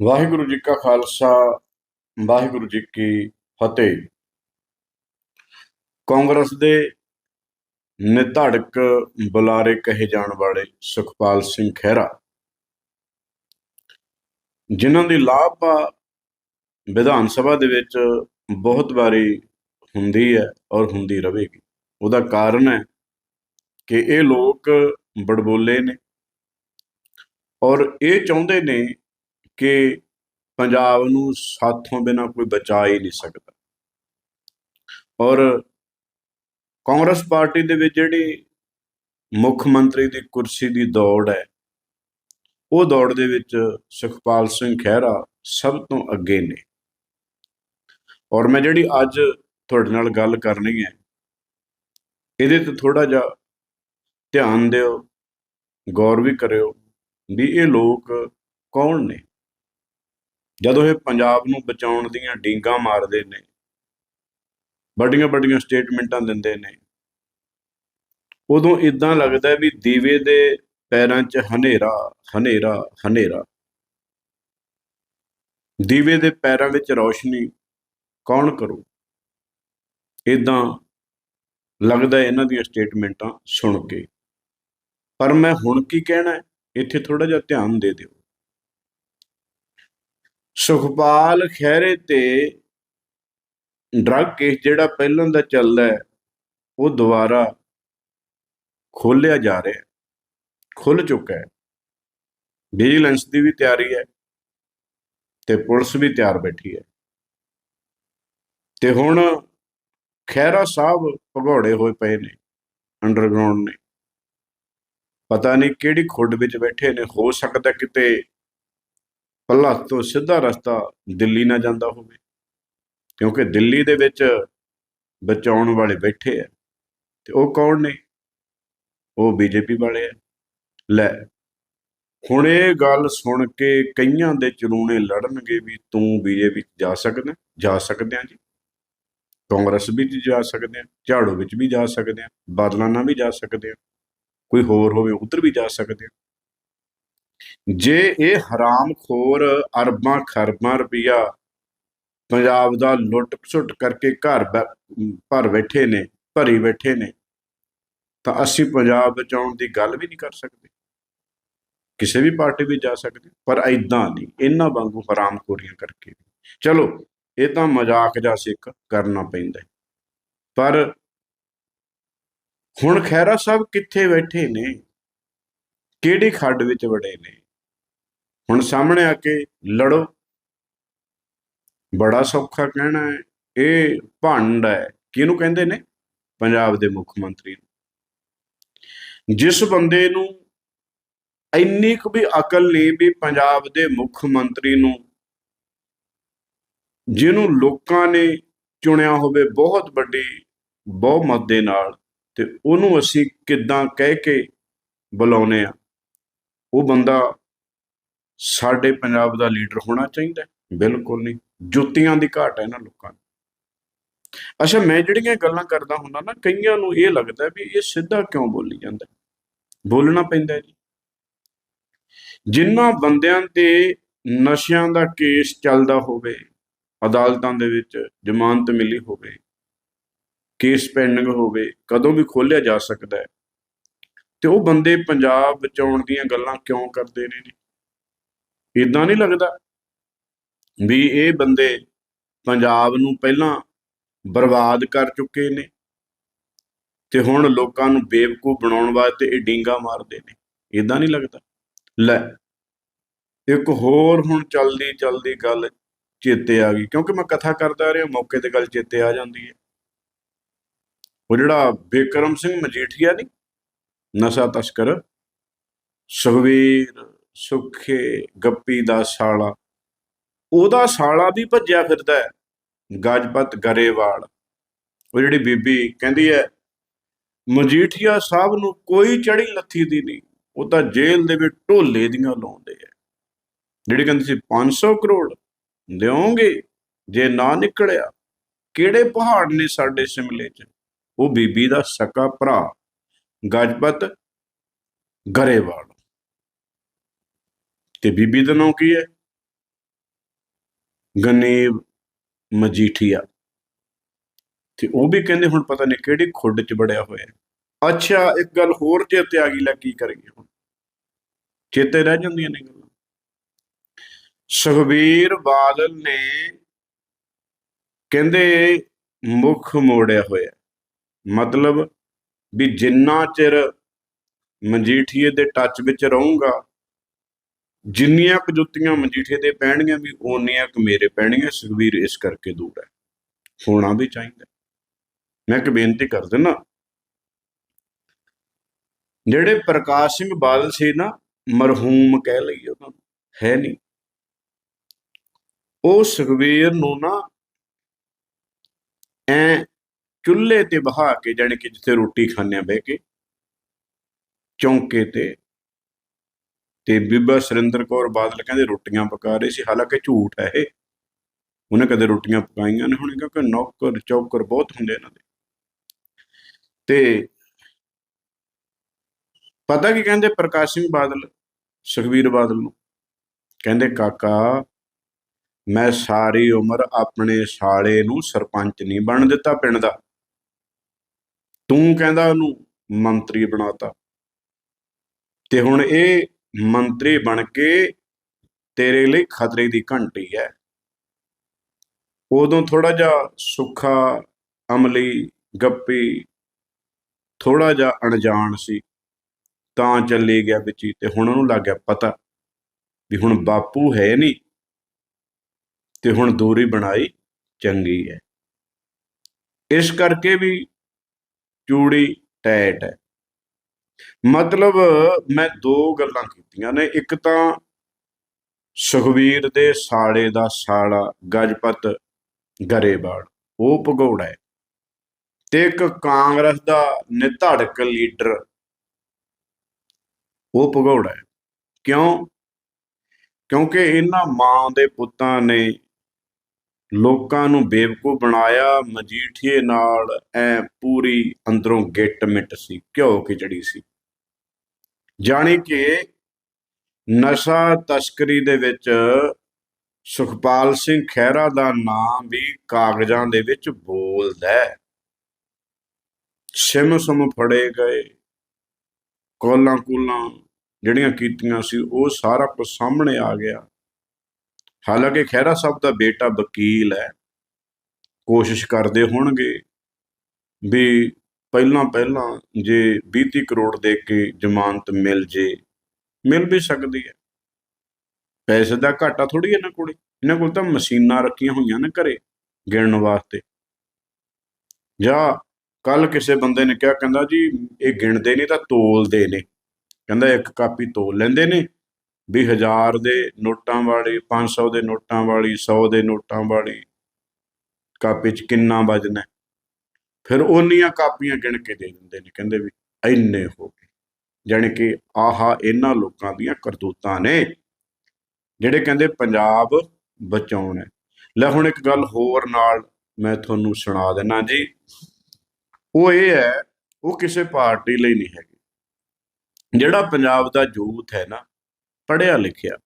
ਵਾਹਿਗੁਰੂ ਜੀ ਕਾ ਖਾਲਸਾ, ਵਾਹਿਗੁਰੂ ਜੀ ਕੀ ਫਤਿਹ। ਕਾਂਗਰਸ ਦੇ ਨਿਧੜਕ ਬੁਲਾਰੇ ਕਹੇ ਜਾਣ ਵਾਲੇ ਸੁਖਪਾਲ ਸਿੰਘ ਖਹਿਰਾ, ਜਿਨ੍ਹਾਂ ਦੀ ਲਾਭਾ ਵਿਧਾਨ ਸਭਾ ਦੇ ਵਿੱਚ ਬਹੁਤ ਵਾਰੀ ਹੁੰਦੀ ਹੈ ਔਰ ਹੁੰਦੀ ਰਹੇਗੀ। ਉਹਦਾ ਕਾਰਨ ਹੈ ਕਿ ਇਹ ਲੋਕ ਬੜਬੋਲੇ ਨੇ ਔਰ ਇਹ ਚਾਹੁੰਦੇ ਨੇ ਕਿ ਪੰਜਾਬ ਨੂੰ ਸਾਥੋਂ ਬਿਨਾ ਕੋਈ ਬਚਾ ਹੀ ਨਹੀਂ ਸਕਦਾ। ਔਰ ਕਾਂਗਰਸ ਪਾਰਟੀ ਦੇ ਵਿੱਚ ਜਿਹੜੀ ਮੁੱਖ ਮੰਤਰੀ ਦੀ ਕੁਰਸੀ ਦੀ ਦੌੜ ਹੈ, ਉਹ ਦੌੜ ਦੇ ਵਿੱਚ ਸੁਖਪਾਲ ਸਿੰਘ ਖਹਿਰਾ ਸਭ ਤੋਂ ਅੱਗੇ ਨੇ। ਔਰ ਮੈਂ ਜਿਹੜੀ ਅੱਜ ਤੁਹਾਡੇ ਨਾਲ ਗੱਲ ਕਰਨੀ ਹੈ, ਇਹਦੇ ਤੇ ਥੋੜਾ ਜਿਹਾ ਧਿਆਨ ਦਿਓ, ਗੌਰ ਵੀ ਕਰਿਓ ਵੀ ਇਹ ਲੋਕ ਕੌਣ ਨੇ? ਜਦੋਂ ਇਹ ਪੰਜਾਬ ਨੂੰ ਬਚਾਉਣ ਦੀਆਂ ਡੀਂਗਾਂ ਮਾਰਦੇ ਨੇ, ਵੱਡੀਆਂ ਵੱਡੀਆਂ ਸਟੇਟਮੈਂਟਾਂ ਦਿੰਦੇ ਨੇ, ਉਦੋਂ ਇਦਾਂ ਲੱਗਦਾ ਵੀ ਦੀਵੇ ਦੇ ਪੈਰਾਂ 'ਚ ਹਨੇਰਾ ਹਨੇਰਾ ਹਨੇਰਾ। ਦੀਵੇ ਦੇ ਪੈਰਾਂ ਵਿੱਚ ਰੌਸ਼ਨੀ ਕੌਣ ਕਰੂ ਇਦਾਂ ਲੱਗਦਾ ਇਹਨਾਂ ਦੀਆਂ ਸਟੇਟਮੈਂਟਾਂ ਸੁਣ ਕੇ। ਪਰ ਮੈਂ ਹੁਣ ਕੀ ਕਹਿਣਾ ਇੱਥੇ ਥੋੜਾ ਜਿਹਾ ਧਿਆਨ ਦੇ ਦਿਓ। ਸੁਖਪਾਲ ਖਹਿਰੇ ਤੇ ਡਰੱਗ ਕੇਸ ਜਿਹੜਾ ਪਹਿਲਾਂ ਦਾ ਚੱਲਦਾ ਹੈ, ਉਹ ਦੁਬਾਰਾ ਖੋਲਿਆ ਜਾ ਰਿਹਾ ਹੈ ਖੁੱਲ ਚੁੱਕਾ ਹੈ। ਵਿਜੀਲੈਂਸ ਦੀ ਵੀ ਤਿਆਰੀ ਹੈ ਤੇ ਪੁਲਿਸ ਵੀ ਤਿਆਰ ਬੈਠੀ ਹੈ। ਤੇ ਹੁਣ ਖਹਿਰਾ ਸਾਹਿਬ ਭਗੌੜੇ ਹੋਏ ਪਏ ਨੇ ਅੰਡਰਗਰਾਉਂਡ ਨੇ। ਪਤਾ ਨਹੀਂ ਕਿਹੜੀ ਖੁੱਡ ਵਿੱਚ ਬੈਠੇ ਨੇ, ਹੋ ਸਕਦਾ ਕਿਤੇ ਪੱਲਾ ਤੋਂ ਸਿੱਧਾ ਰਸਤਾ ਦਿੱਲੀ ਨਾ ਜਾਂਦਾ ਹੋਵੇ, ਕਿਉਂਕਿ ਦਿੱਲੀ ਦੇ ਵਿੱਚ ਬਚਾਉਣ ਵਾਲੇ ਬੈਠੇ ਆ, ਤੇ ਉਹ ਕੌਣ ਨੇ? ਉਹ ਬੀਜੇਪੀ ਵਾਲੇ ਆ। ਲੈ, ਹੁਣ ਇਹ ਗੱਲ ਸੁਣ ਕੇ ਕਈਆਂ ਦੇ ਚਲੂਣੇ ਲੜਨਗੇ ਵੀ ਤੂੰ ਬੀਜੇਪੀ ਜਾ ਸਕਦਾ, ਜਾ ਸਕਦੇ ਆ ਜੀ। ਕਾਂਗਰਸ ਵਿੱਚ ਜਾ ਸਕਦੇ ਆ, ਝਾੜੂ ਵਿੱਚ ਵੀ ਜਾ ਸਕਦੇ ਆ ਬਾਦਲਾਨਾ ਵੀ ਜਾ ਸਕਦੇ ਆ, ਕੋਈ ਹੋਰ ਹੋਵੇ ਉਧਰ ਵੀ ਜਾ ਸਕਦੇ ਆ। ਜੇ ਇਹ ਹਰਾਮਖੋਰ ਅਰਬਾਂ ਖਰਬਾਂ ਰੁਪਈਆ ਪੰਜਾਬ ਦਾ ਲੁੱਟ ਸੁੱਟ ਕਰਕੇ ਘਰ ਭਰ ਬੈਠੇ ਨੇ, ਭਰੀ ਬੈਠੇ ਨੇ, ਤਾਂ ਅਸੀਂ ਪੰਜਾਬ ਬਚਾਉਣ ਦੀ ਗੱਲ ਵੀ ਨਹੀਂ ਕਰ ਸਕਦੇ। ਕਿਸੇ ਵੀ ਪਾਰਟੀ ਵਿੱਚ ਜਾ ਸਕਦੇ, ਪਰ ਐਦਾਂ ਨਹੀਂ, ਇਹਨਾਂ ਵਾਂਗੂ ਹਰਾਮਖੋਰੀਆਂ ਕਰਕੇ ਚਲੋ, ਇਹ ਤਾਂ ਮਜ਼ਾਕ ਜਿਹਾ ਸਿੱਖ ਕਰਨਾ ਪੈਂਦਾ ਪਰ ਹੁਣ ਖੈਰਾ ਸਾਹਿਬ ਕਿੱਥੇ ਬੈਠੇ ਨੇ? ਕਿਹੜੀ ਖੱਡ ਵਿੱਚ ਵੜੇ ਨੇ? ਹੁਣ ਸਾਹਮਣੇ ਆ ਕੇ ਲੜੋ। ਬੜਾ ਸੌਖਾ ਕਹਿਣਾ ਹੈ। ਇਹ ਭੰਡ ਹੈ। ਕਿਹਨੂੰ ਕਹਿੰਦੇ ਨੇ? ਪੰਜਾਬ ਦੇ ਮੁੱਖ ਮੰਤਰੀ ਨੂੰ। ਜਿਸ ਬੰਦੇ ਨੂੰ ਇੰਨੀ ਕੁ ਵੀ ਅਕਲ ਨਹੀਂ ਵੀ ਪੰਜਾਬ ਦੇ ਮੁੱਖ ਮੰਤਰੀ ਨੂੰ, ਜਿਹਨੂੰ ਲੋਕਾਂ ਨੇ ਚੁਣਿਆ ਹੋਵੇ ਬਹੁਤ ਵੱਡੀ ਬਹੁਮਤ ਦੇ ਨਾਲ, ਤੇ ਉਹਨੂੰ ਅਸੀਂ ਕਿੱਦਾਂ ਕਹਿ ਕੇ ਬੁਲਾਉਨੇ ਆ ਉਹ ਬੰਦਾ ਸਾਡੇ ਪੰਜਾਬ ਦਾ ਲੀਡਰ ਹੋਣਾ ਚਾਹੀਦਾ ਬਿਲਕੁਲ ਨਹੀਂ। ਜੁੱਤੀਆਂ ਦੀ ਘਾਟ ਹੈ ਇਹਨਾਂ ਲੋਕਾਂ ਨੂੰ ਅੱਛਾ, ਮੈਂ ਜਿਹੜੀਆਂ ਗੱਲਾਂ ਕਰਦਾ ਹੁੰਦਾ ਨਾ, ਕਈਆਂ ਨੂੰ ਇਹ ਲੱਗਦਾ ਵੀ ਇਹ ਸਿੱਧਾ ਕਿਉਂ ਬੋਲੀ ਜਾਂਦਾ ਬੋਲਣਾ ਪੈਂਦਾ ਜੀ। ਜਿਨ੍ਹਾਂ ਬੰਦਿਆਂ ਤੇ ਨਸ਼ਿਆਂ ਦਾ ਕੇਸ ਚੱਲਦਾ ਹੋਵੇ, ਅਦਾਲਤਾਂ ਦੇ ਵਿੱਚ ਜ਼ਮਾਨਤ ਮਿਲੀ ਹੋਵੇ, ਕੇਸ ਪੈਂਡਿੰਗ ਹੋਵੇ, ਕਦੋਂ ਵੀ ਖੋਲਿਆ ਜਾ ਸਕਦਾ ਹੈ ਤੇ ਉਹ ਬੰਦੇ ਪੰਜਾਬ ਬਚਾਉਣ ਦੀਆਂ ਗੱਲਾਂ ਕਿਉਂ ਕਰਦੇ ਨੇ ਜੀ? ਇਦਾਂ ਨਹੀਂ ਲੱਗਦਾ ਵੀ ਇਹ ਬੰਦੇ ਪੰਜਾਬ ਨੂੰ ਪਹਿਲਾਂ ਬਰਬਾਦ ਕਰ ਚੁੱਕੇ ਨੇ ਤੇ ਹੁਣ ਲੋਕਾਂ ਨੂੰ ਬੇਵਕੂਫ ਬਣਾਉਣ ਵਾਸਤੇ ਇਹ ਡਿੰਗਾ ਮਾਰਦੇ ਨੇ। ਇਦਾਂ ਨਹੀਂ ਲੱਗਦਾ। ਲੈ, ਇੱਕ ਹੋਰ ਹੁਣ ਚਲਦੀ ਚਲਦੀ ਗੱਲ ਚੇਤੇ ਆ ਗਈ, ਕਿਉਂਕਿ ਮੈਂ ਕਥਾ ਕਰਦਾ ਰਿਹਾ, ਮੌਕੇ ਤੇ ਗੱਲ ਚੇਤੇ ਆ ਜਾਂਦੀ ਹੈ। ਉਹ ਜਿਹੜਾ ਬੇਕਰਮ ਸਿੰਘ ਮਜੀਠੀਆ ਨਹੀਂ ਨਸ਼ਾ ਤਸਕਰ ਸੁਖਵੀਰ ਸੁਖੇ ਗੱਪੀ ਦਾ ਸਾਲਾ। ਉਹਦਾ ਸਾਲਾ ਵੀ ਭੱਜਿਆ ਫਿਰਦਾ ਹੈ। ਗਜਪਤ ਗਰੇਵਾਲ। ਉਹ ਜਿਹੜੀ ਬੀਬੀ ਕਹਿੰਦੀ ਹੈ, ਮਜੀਠੀਆ ਸਾਹਿਬ ਨੂੰ ਕੋਈ ਚੜੀ ਲੱਥੀ ਦੀ ਨਹੀਂ। ਉਹ ਤਾਂ ਜੇਲ੍ਹ ਦੇ ਵਿੱਚ ਢੋਲੇ ਦੀਆਂ ਲਾਉਂਦੇ ਆ ਜਿਹੜੀ ਕਹਿੰਦੀ ਸੀ 500 ਕਰੋੜ ਦਿਓਗੇ ਜੇ ਨਾ ਨਿਕਲਿਆ। ਕਿਹੜੇ ਪਹਾੜ ਨੇ ਸਾਡੇ ਸ਼ਿਮਲੇ 'ਚ? ਉਹ ਬੀਬੀ ਦਾ ਸਕਾ ਭਰਾ। ਗਜਪਤ ਗਰੇਵਾਲ। ਤੇ ਬੀਬੀ ਦਾ ਨਾਮ ਕੀ ਹੈ? ਗਨੇਬ ਮਜੀਠੀਆ। ਤੇ ਉਹ ਵੀ ਕਹਿੰਦੇ ਹੁਣ ਪਤਾ ਨਹੀਂ ਕਿਹੜੀ ਖੁੱਡ 'ਚ ਬੜਿਆ ਹੋਇਆ। ਅੱਛਾ, ਇੱਕ ਗੱਲ ਹੋਰ ਚੇਤੇ ਆ ਗਈ, ਲੈ ਕੀ ਕਰੀਏ ਹੁਣ? ਚੇਤੇ ਰਹਿ ਜਾਂਦੀਆਂ ਨੇ ਗੱਲਾਂ। ਸੁਖਬੀਰ ਬਾਦਲ ਨੇ ਕਹਿੰਦੇ ਮੁੱਖ ਮੋੜਿਆ ਹੋਇਆ। ਮਤਲਬ ਵੀ ਜਿੰਨਾ ਚਿਰ ਮਜੀਠੀਏ ਦੇ ਟੱਚ ਵਿੱਚ ਰਹੂੰਗਾ, ਜਿੰਨੀਆਂ ਕੁ ਜੁੱਤੀਆਂ ਮਜੀਠੀਏ ਦੇ ਪੈਣਗੀਆਂ ਵੀ ਓਨੀਆਂ ਕੁ ਮੇਰੇ ਪੈਣਗੀਆਂ ਸੁਖਬੀਰ ਇਸ ਕਰਕੇ ਦੂਰ ਹੈ। ਹੋਣਾ ਵੀ ਚਾਹੀਦਾ। ਮੈਂ ਇੱਕ ਬੇਨਤੀ ਕਰ ਦਿੰਦਾ, ਜਿਹੜੇ ਪ੍ਰਕਾਸ਼ ਸਿੰਘ ਬਾਦਲ ਸੀ ਨਾ, ਮਰਹੂਮ ਕਹਿ ਲਈਏ ਉਹਨਾਂ ਨੂੰ, ਹੈ ਨਹੀਂ। ਉਹ ਸੁਖਬੀਰ ਨੂੰ ਨਾ ਐ ਚੁੱਲ੍ਹੇ ਤੇ ਬਹਾ ਕੇ ਜਾਣੀ ਕਿ ਜਿੱਥੇ ਰੋਟੀ ਖਾਂਦੇ ਆ ਬਹਿ ਕੇ, ਚੌਂਕੇ ਤੇ ਤੇ ਬੀਬਾ ਸੁਰਿੰਦਰ ਕੌਰ ਬਾਦਲ ਕਹਿੰਦੇ ਰੋਟੀਆਂ ਪਕਾ ਰਹੇ ਸੀ, ਹਾਲਾਂਕਿ ਝੂਠ ਹੈ ਇਹ। ਉਹਨੇ ਕਦੇ ਰੋਟੀਆਂ ਪਕਾਈਆਂ ਨੇ ਹੁਣ ਕਿਉਂਕਿ ਨੌਕਰ ਚੌਕਰ ਬਹੁਤ ਹੁੰਦੇ ਇਹਨਾਂ ਦੇ। ਤੇ ਪਤਾ ਕੀ ਕਹਿੰਦੇ ਪ੍ਰਕਾਸ਼ ਸਿੰਘ ਬਾਦਲ, ਸੁਖਬੀਰ ਬਾਦਲ ਨੂੰ? ਕਹਿੰਦੇ, ਕਾਕਾ, ਮੈਂ ਸਾਰੀ ਉਮਰ ਆਪਣੇ ਸਾਲੇ ਨੂੰ ਸਰਪੰਚ ਨਹੀਂ ਬਣ ਦਿੱਤਾ ਪਿੰਡ ਦਾ। ਤੂੰ ਕਹਿੰਦਾ ਉਹਨੂੰ ਮੰਤਰੀ ਬਣਾਤਾ। ਤੇ ਹੁਣ ਇਹ ਮੰਤਰੀ ਬਣ ਕੇ ਤੇਰੇ ਲਈ ਖਤਰੇ ਦੀ ਘੰਟੀ ਹੈ। ਉਦੋਂ ਥੋੜਾ ਜਿਹਾ ਸੁੱਖਾ, ਅਮਲੀ, ਗੱਪੀ ਥੋੜਾ ਜਿਹਾ ਅਣਜਾਣ ਸੀ, ਤਾਂ ਚੱਲੇ ਗਿਆ ਵਿੱਚ ਤੇ ਹੁਣ ਉਹਨੂੰ ਲੱਗ ਗਿਆ ਪਤਾ ਵੀ ਹੁਣ ਬਾਪੂ ਹੈ ਨਹੀਂ ਤੇ ਹੁਣ ਦੂਰੀ ਬਣਾਈ ਚੰਗੀ ਹੈ। ਇਸ ਕਰਕੇ ਵੀ ਚੂੜੀ ਟੈਟ ਹੈ। ਮਤਲਬ ਮੈਂ ਦੋ ਗੱਲਾਂ ਕੀਤੀਆਂ ਨੇ, ਇੱਕ ਤਾਂ ਸੁਖਵੀਰ ਦੇ ਸਾਲੇ ਦਾ ਸਾਲਾ ਗਜਪਤ ਗਰੇਵਾਲ, ਉਹ ਭਗੌੜਾ ਹੈ ਤੇ ਇੱਕ ਕਾਂਗਰਸ ਦਾ ਨਿਧੜਕ ਲੀਡਰ, ਉਹ ਭਗੌੜਾ ਹੈ। ਕਿਉਂ? ਕਿਉਂਕਿ ਇਹਨਾਂ ਮਾਂ ਦੇ ਪੁੱਤਾਂ ਨੇ ਲੋਕਾਂ ਨੂੰ ਬੇਵਕੂਫ ਬਣਾਇਆ, ਮਜੀਠੀਏ ਨਾਲ ਐ ਪੂਰੀ ਅੰਦਰੋਂ ਗਿੱਟ ਮਿੱਟ ਸੀ, ਘਿਓ ਖਿਚੜੀ ਸੀ। ਜਾਣੀ ਕਿ ਨਸ਼ਾ ਤਸਕਰੀ ਦੇ ਵਿੱਚ ਸੁਖਪਾਲ ਸਿੰਘ ਖਹਿਰਾ ਦਾ ਨਾਮ ਵੀ ਕਾਗਜ਼ਾਂ ਦੇ ਵਿੱਚ ਬੋਲਦਾ ਹੈ। ਸਿਮ ਸਮ ਫੜੇ ਗਏ। ਕੋਲਾਂ ਕੁਲਾਂ ਜਿਹੜੀਆਂ ਕੀਤੀਆਂ ਸੀ, ਉਹ ਸਾਰਾ ਕੁਝ ਸਾਹਮਣੇ ਆ ਗਿਆ। ਹਾਲਾਂਕਿ ਖਹਿਰਾ ਸਾਹਿਬ ਦਾ ਬੇਟਾ ਵਕੀਲ ਹੈ, ਕੋਸ਼ਿਸ਼ ਕਰਦੇ ਹੋਣਗੇ ਵੀ ਪਹਿਲਾਂ ਪਹਿਲਾਂ ਜੇ 20 ਕਰੋੜ ਦੇ ਕੇ ਜ਼ਮਾਨਤ ਮਿਲ ਜੇ, ਮਿਲ ਵੀ ਸਕਦੀ ਹੈ। ਪੈਸੇ ਦਾ ਘਾਟਾ ਥੋੜੀ ਇਹਨਾਂ ਕੋਲ ਇਹਨਾਂ ਕੋਲ ਤਾਂ ਮਸ਼ੀਨਾਂ ਰੱਖੀਆਂ ਹੋਈਆਂ ਨੇ ਘਰੇ ਗਿਣਨ ਵਾਸਤੇ। ਜਾਂ ਕੱਲ ਕਿਸੇ ਬੰਦੇ ਨੇ ਕਿਹਾ, ਕਹਿੰਦਾ ਜੀ ਇਹ ਗਿਣਦੇ ਨਹੀਂ ਤਾਂ ਤੋਲਦੇ ਨੇ, ਕਹਿੰਦਾ ਇੱਕ ਕਾਪੀ ਤੋਲ ਲੈਂਦੇ ਨੇ ਵੀ ਹਜ਼ਾਰ ਦੇ ਨੋਟਾਂ ਵਾਲੀ 500 ਦੇ ਨੋਟਾਂ ਵਾਲੀ 100 ਦੇ ਨੋਟਾਂ ਵਾਲੀ ਕਾਪੀ 'ਚ ਕਿੰਨਾ ਵਜਨ ਹੈ? ਫਿਰ ਉਹਨੀਆਂ ਕਾਪੀਆਂ ਗਿਣ ਕੇ ਦੇ ਦਿੰਦੇ ਨੇ, ਕਹਿੰਦੇ ਵੀ ਇੰਨੇ ਹੋ ਗਏ। ਜਾਣੀ ਕਿ ਆਹਾ ਇਹਨਾਂ ਲੋਕਾਂ ਦੀਆਂ ਕਰਤੂਤਾਂ ਨੇ, ਜਿਹੜੇ ਕਹਿੰਦੇ ਪੰਜਾਬ ਬਚਾਉਣਾ ਲੈ ਹੁਣ ਇੱਕ ਗੱਲ ਹੋਰ ਨਾਲ ਮੈਂ ਤੁਹਾਨੂੰ ਸੁਣਾ ਦਿੰਨਾ ਜੀ। ਉਹ ਇਹ ਹੈ, ਉਹ ਕਿਸੇ ਪਾਰਟੀ ਲਈ ਨਹੀਂ ਹੈਗੀ। ਜਿਹੜਾ ਪੰਜਾਬ ਦਾ ਯੂਥ ਹੈ ਨਾ ਪੜ੍ਹਿਆ ਲਿਖਿਆ,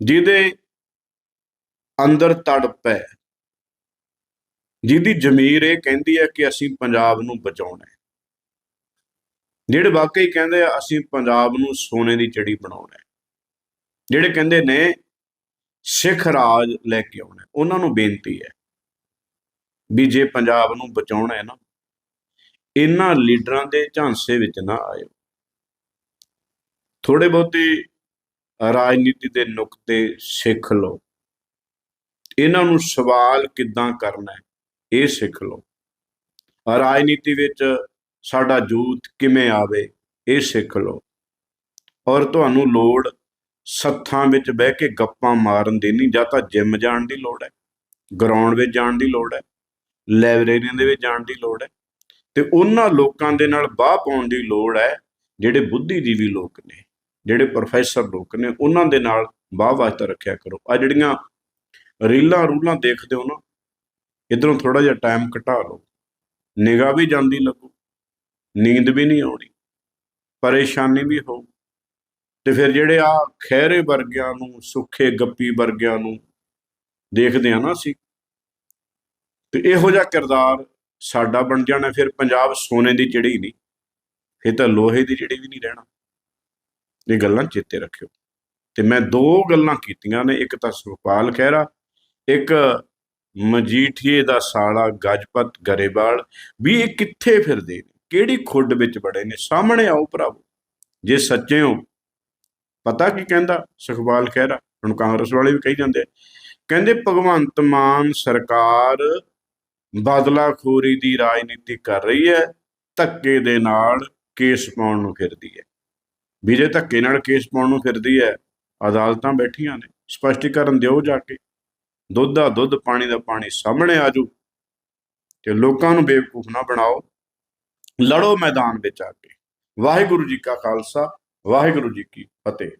ਜਿਹਦੇ ਅੰਦਰ ਤੜਪ। ਹੈ ਜਿਹਦੀ ਜ਼ਮੀਰ ਇਹ ਕਹਿੰਦੀ ਹੈ ਕਿ ਅਸੀਂ ਪੰਜਾਬ ਨੂੰ ਬਚਾਉਣਾ ਹੈ। ਜਿਹੜੇ ਵਾਕਈ ਕਹਿੰਦੇ ਆ, ਅਸੀਂ ਪੰਜਾਬ ਨੂੰ ਸੋਨੇ ਦੀ ਚਿੜੀ ਬਣਾਉਣਾ ਹੈ। ਜਿਹੜੇ ਕਹਿੰਦੇ ਨੇ, ਸਿੱਖ ਰਾਜ ਲੈ ਕੇ ਆਉਣਾ ਉਹਨਾਂ ਨੂੰ ਬੇਨਤੀ ਹੈ ਵੀ ਜੇ ਪੰਜਾਬ ਨੂੰ ਬਚਾਉਣਾ ਹੈ ਨਾ, ਇਹਨਾਂ ਲੀਡਰਾਂ ਦੇ ਝਾਂਸੇ ਵਿੱਚ ਨਾ ਆਇਓ। ਥੋੜੇ ਬਹੁਤੇ ਰਾਜਨੀਤੀ ਦੇ ਨੁਕਤੇ ਸਿੱਖ ਲਓ। ਇਹਨਾਂ ਨੂੰ ਸਵਾਲ ਕਿੱਦਾਂ ਕਰਨਾ ਹੈ, ਇਹ ਸਿੱਖ ਲਓ। ਰਾਜਨੀਤੀ ਵਿੱਚ ਸਾਡਾ ਜੂਥ ਕਿਵੇਂ ਆਵੇ, ਇਹ ਸਿੱਖ ਲਓ। ਔਰ ਤੁਹਾਨੂੰ ਲੋੜ ਸੱਥਾਂ ਵਿੱਚ ਬਹਿ ਕੇ ਗੱਪਾਂ ਮਾਰਨ ਦੀ ਨਹੀਂ, ਜਾਂ ਤਾਂ ਜਿਮ ਜਾਣ ਦੀ ਲੋੜ ਹੈ, ਗਰਾਊਂਡ ਵਿੱਚ ਜਾਣ ਦੀ ਲੋੜ ਹੈ, ਲਾਇਬ੍ਰੇਰੀਆਂ ਦੇ ਵਿੱਚ ਜਾਣ ਦੀ ਲੋੜ ਹੈ, ਤੇ ਉਹਨਾਂ ਲੋਕਾਂ ਦੇ ਨਾਲ ਬਾਹ ਪਾਉਣ ਦੀ ਲੋੜ ਹੈ, ਜਿਹੜੇ ਬੁੱਧੀਜੀਵੀ ਲੋਕ ਨੇ। ਜਿਹੜੇ ਪ੍ਰੋਫੈਸਰ ਲੋਕ ਨੇ, ਉਹਨਾਂ ਦੇ ਨਾਲ ਵਾਹ ਵਾਸਤਾ ਰੱਖਿਆ ਕਰੋ। ਆ ਜਿਹੜੀਆਂ ਰੀਲਾਂ ਰੂਲਾਂ ਦੇਖਦੇ ਹੋ ਨਾ, ਇਧਰੋਂ ਥੋੜਾ ਜਿਹਾ ਟਾਈਮ ਘਟਾ ਲਓ। ਨਿਗਾਹ ਵੀ ਜਾਂਦੀ ਲੱਗੂ, ਨੀਂਦ ਵੀ ਨਹੀਂ ਆਉਣੀ, ਪਰੇਸ਼ਾਨੀ ਵੀ ਹੋ ਤੇ ਫਿਰ ਜਿਹੜੇ ਆ ਖਹਿਰੇ ਵਰਗਿਆਂ ਨੂੰ, ਸੁੱਖੇ ਗੱਪੀ ਵਰਗਿਆਂ ਨੂੰ ਦੇਖਦੇ ਆ ਨਾ ਅਸੀਂ, ਤੇ ਇਹੋ ਜਿਹਾ ਕਿਰਦਾਰ ਸਾਡਾ ਬਣ ਜਾਣਾ, ਫਿਰ ਪੰਜਾਬ ਸੋਨੇ ਦੀ ਚਿੜੀ ਨਹੀਂ, ਇਹ ਤਾਂ ਲੋਹੇ ਦੀ ਚਿੜੀ ਵੀ ਨਹੀਂ ਰਹਿਣਾ। ਇਹ ਗੱਲਾਂ ਚੇਤੇ ਰੱਖਿਓ। ਤੇ ਮੈਂ ਦੋ ਗੱਲਾਂ ਕੀਤੀਆਂ ਨੇ, ਇੱਕ ਤਾਂ ਸੁਖਪਾਲ ਖਹਿਰਾ, ਇੱਕ ਮਜੀਠੀਏ ਦਾ ਸਾਲਾ ਗਜਪਤ ਗਰੇਵਾਲ, ਵੀ ਇਹ ਕਿੱਥੇ ਫਿਰਦੇ ਨੇ? ਕਿਹੜੀ ਖੁੱਡ ਵਿੱਚ ਬੜੇ ਨੇ? ਸਾਹਮਣੇ ਆਓ ਭਰਾਵੋ, ਜੇ ਸੱਚੇ ਹੋ। ਪਤਾ ਕੀ ਕਹਿੰਦਾ ਸੁਖਪਾਲ ਖਹਿਰਾ? ਹੁਣ ਕਾਂਗਰਸ ਵਾਲੇ ਵੀ ਕਹੀ ਜਾਂਦੇ ਆ। ਕਹਿੰਦੇ, ਭਗਵੰਤ ਮਾਨ ਸਰਕਾਰ ਬਦਲਾਖੋਰੀ ਦੀ ਰਾਜਨੀਤੀ ਕਰ ਰਹੀ ਹੈ, ਧੱਕੇ ਦੇ ਨਾਲ ਕੇਸ ਪਾਉਣ ਨੂੰ ਫਿਰਦੀ ਹੈ। ਵੀ ਜੇ ਧੱਕੇ ਨਾਲ ਕੇਸ ਪਾਉਣ ਨੂੰ ਫਿਰਦੀ ਹੈ ਅਦਾਲਤਾਂ ਬੈਠੀਆਂ ਨੇ। ਸਪਸ਼ਟੀਕਰਨ ਦਿਓ ਜਾ ਕੇ। ਦੁੱਧ ਦਾ ਦੁੱਧ, ਪਾਣੀ ਦਾ ਪਾਣੀ ਸਾਹਮਣੇ ਆਜੂ ਤੇ ਲੋਕਾਂ ਨੂੰ ਬੇਵਕੂਫ ਨਾ ਬਣਾਓ। ਲੜੋ ਮੈਦਾਨ ਵਿੱਚ ਆ ਕੇ। ਵਾਹਿਗੁਰੂ ਜੀ ਕਾ ਖਾਲਸਾ, ਵਾਹਿਗੁਰੂ ਜੀ ਕੀ ਫਤਿਹ।